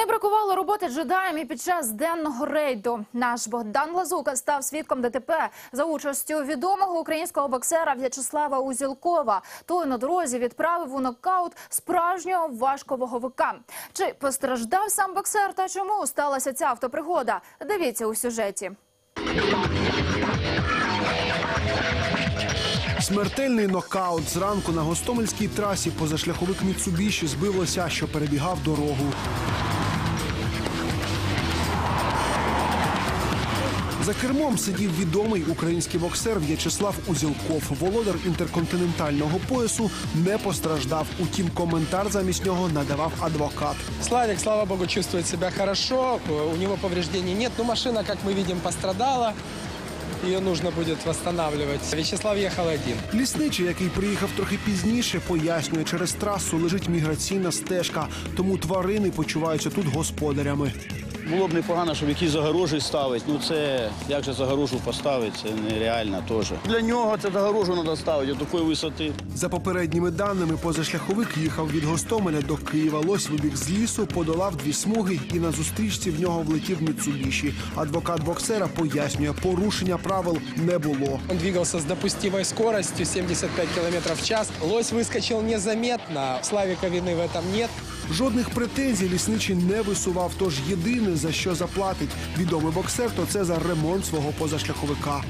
Не бракувало роботи джедаєм і під час денного рейду. Наш Богдан Лазука став свідком ДТП за участю відомого українського боксера В'ячеслава Узілкова. Той на дорозі відправив у нокаут справжнього важковаговика. Чи постраждав сам боксер та чому сталася ця автопригода? Дивіться у сюжеті. Смертельний нокаут зранку на гостомельській трасі позашляховик Міцубіші збив лося, що перебігав дорогу. За кермом сидів відомий український боксер В'ячеслав Узілков. Володар інтерконтинентального поясу не постраждав. Утім, коментар замість нього надавав адвокат. Славик, слава богу, чувствует себя хорошо, у него повреждений нет, но машина, как мы видим, пострадала. Ее нужно будет восстанавливать. Вячеслав ехал один. Лісничий, який приїхав трохи пізніше, пояснює, через трасу лежить міграційна стежка, тому тварини почуваються тут господарями. Було б непогано, щоб якісь загорожі ставити. Ну це як же загорожу поставити, це нереально теж. Для нього це загорожу треба ставити, такої висоти. За попередніми даними, позашляховик їхав від Гостомеля до Києва. Лось вибіг з лісу, подолав дві смуги і на зустрічці в нього влетів Міцубіші. Адвокат боксера пояснює, порушення правил не було. Он двигался с допустимой скоростью 75 км в час. Лось выскочил незаметно. Славика вины в этом нет. Жодних претензій лісничий не висував. Тож єдине за що заплатить відомий боксер, то це за ремонт свого позашляховика.